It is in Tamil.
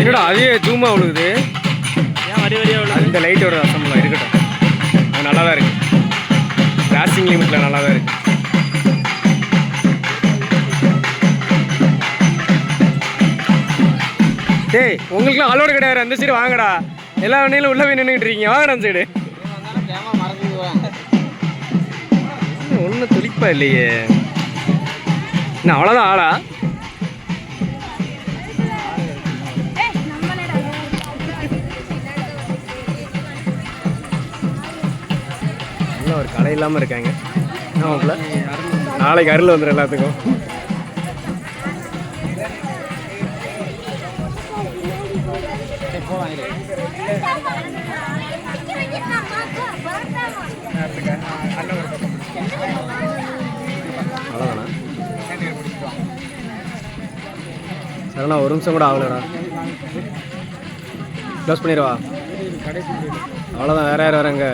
அதே ஜூமா விழுகுது? ஏன் வரி வரியா விழுது அந்த லைட்டோட அசம்பளம் இருக்கட்டும். அது நல்லா தான் இருக்கு. கிராசிங் லிமிட்டில் நல்லா தான் இருக்கு. டேய் உங்களுக்குலாம் அலோடு கிடையாது. அந்த சைடு வாங்கடா. எல்லா வண்டியிலும் உள்ள போய் நின்றுட்டு இருக்கீங்க. வாங்கடா அந்த சைடு ஒன்றும் துளிப்பா இல்லையே. என்ன அவ்வளோதான் ஆளா? இடத்துல ஒரு கடை இல்லாமல் இருக்காங்க. ஆமாம்ல நாளைக்கு அருள் வந்துடும் எல்லாத்துக்கும். அவ்வளோதானா ஒரு நிமிஷம் கூட ஆகலடா. க்ளோஸ் பண்ணிடுவா. அவ்வளோதான் வேற யார் வராங்க?